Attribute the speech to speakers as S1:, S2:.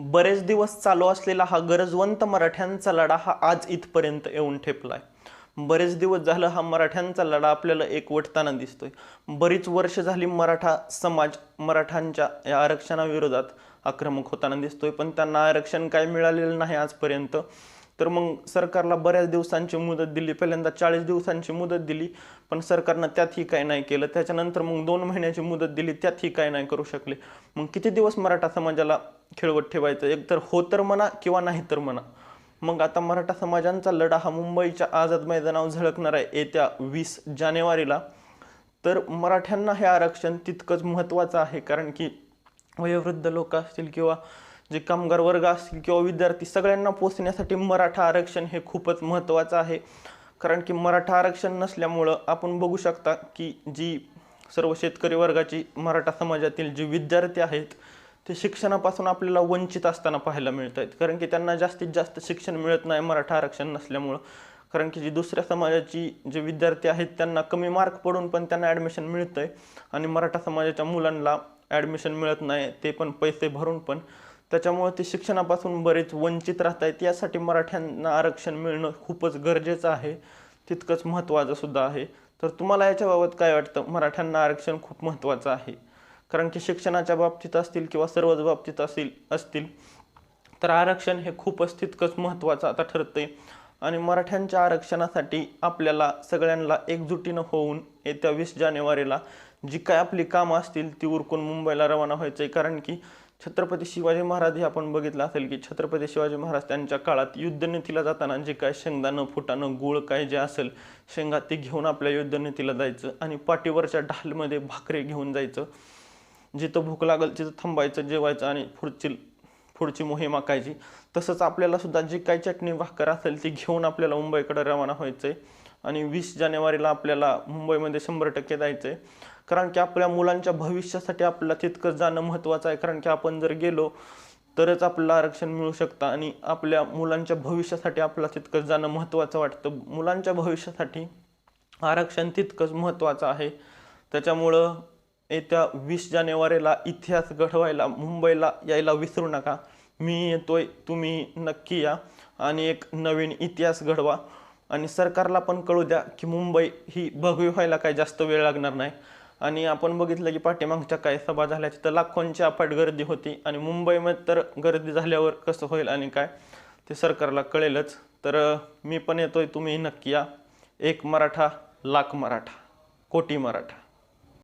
S1: बरेच दिवस चालू असलेला हा गरजवंत मराठ्यांचा लढा हा आज इथपर्यंत येऊन ठेपलाय. बरेच दिवस झालं हा मराठ्यांचा लढा आपल्याला एकवटताना दिसतोय. बरीच वर्ष झाली मराठा समाज मराठ्यांच्या या आरक्षणाविरोधात आक्रमक होताना दिसतोय पण त्यांना आरक्षण काय मिळालेलं नाही आजपर्यंत. तर मग सरकारला बऱ्याच दिवसांची मुदत दिली पहिल्यांदा चाळीस दिवसांची मुदत दिली पण सरकारनं त्यातही काय नाही केलं. त्याच्यानंतर मग दोन महिन्याची मुदत दिली त्यातही काय नाही करू शकले. मग किती दिवस मराठा समाजाला खेळवत ठेवायचं? एक तर हो तर म्हणा किंवा नाही तर म्हणा. मग आता मराठा समाजांचा लढा हा मुंबईच्या आझाद मैदानावर झळकणार आहे येत्या वीस जानेवारीला. तर मराठ्यांना हे आरक्षण तितकंच महत्त्वाचं आहे कारण की वयोवृद्ध लोक असतील किंवा जे कामगार वर्ग असतील किंवा विद्यार्थी सगळ्यांना पोचण्यासाठी मराठा आरक्षण हे खूपच महत्त्वाचं आहे. कारण की मराठा आरक्षण नसल्यामुळं आपण बघू शकता की जी सर्व शेतकरी वर्गाची मराठा समाजातील जी विद्यार्थी आहेत ते शिक्षणापासून आपल्याला वंचित असताना पाहायला मिळत आहेत कारण की त्यांना जास्तीत जास्त शिक्षण मिळत नाही मराठा आरक्षण नसल्यामुळं. कारण की जी दुसऱ्या समाजाची जे विद्यार्थी आहेत त्यांना कमी मार्क पडून पण त्यांना ॲडमिशन मिळतं आहे आणि मराठा समाजाच्या मुलांना ॲडमिशन मिळत नाही ते पण पैसे भरून पण त्याच्यामुळे ते शिक्षणापासून बरेच वंचित राहत आहेत यासाठी मराठ्यांना आरक्षण मिळणं खूपच गरजेचं आहे. तितकंच महत्त्वाचं सुद्धा आहे. तर तुम्हाला याच्याबाबत काय वाटतं? मराठ्यांना आरक्षण खूप महत्त्वाचं आहे. कारण की शिक्षणाच्या बाबतीत असतील किंवा सर्वच बाबतीत असतील असतील तर आरक्षण हे खूपच तितकंच महत्त्वाचं आता ठरतंय. आणि मराठ्यांच्या आरक्षणासाठी आपल्याला सगळ्यांना एकजुटीनं होऊन येत्या वीस जानेवारीला जी काय आपली कामं असतील ती उरकून मुंबईला रवाना व्हायचं आहे कारण की छत्रपती शिवाजी महाराज हे आपण बघितलं असेल की छत्रपती शिवाजी महाराज त्यांच्या काळात युद्धनीतीला जाताना जे काय शेंगदाणं फुटाणं गुळ काय जे असेल शेंगा ते घेऊन आपल्या युद्धनीतीला जायचं आणि पाठीवरच्या ढालमध्ये भाकरी घेऊन जायचं. जिथं भूक लागल तिथं थांबायचं जेवायचं आणि पुढची पुढची मोहीम आखायची. तसंच आपल्याला सुद्धा जी काही चटणी भाकर असेल ती घेऊन आपल्याला मुंबईकडे रवाना व्हायचं आहे आणि वीस जानेवारीला आपल्याला मुंबईमध्ये शंभर टक्के जायचं आहे कारण की आपल्या मुलांच्या भविष्यासाठी आपल्याला तितकंच जाणं महत्त्वाचं आहे. कारण की आपण जर गेलो तरच आपल्याला आरक्षण मिळू शकतं आणि आपल्या मुलांच्या भविष्यासाठी आपल्याला तितकंच जाणं महत्त्वाचं वाटतं. मुलांच्या भविष्यासाठी आरक्षण तितकंच महत्त्वाचं आहे. त्याच्यामुळं येत्या वीस जानेवारीला इतिहास घडवायला मुंबईला यायला विसरू नका. मी येतोय तुम्ही नक्की या आणि एक नवीन इतिहास घडवा. आणि सरकारला पण कळू द्या की मुंबई ही भगवी व्हायला काही जास्त वेळ लागणार नाही. आणि आपण बघितलं की पाठीमागच्या काही सभा झाल्या तिथं लाखोंची अफाट गर्दी होती आणि मुंबईमध्ये तर गर्दी झाल्यावर कसं होईल आणि काय ते सरकारला कळेलच. तर मी पण येतोय तुम्ही नक्की या. एक मराठा लाख मराठा कोटी मराठा.